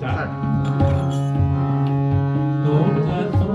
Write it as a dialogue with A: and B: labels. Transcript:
A: 자,
B: 또, 자,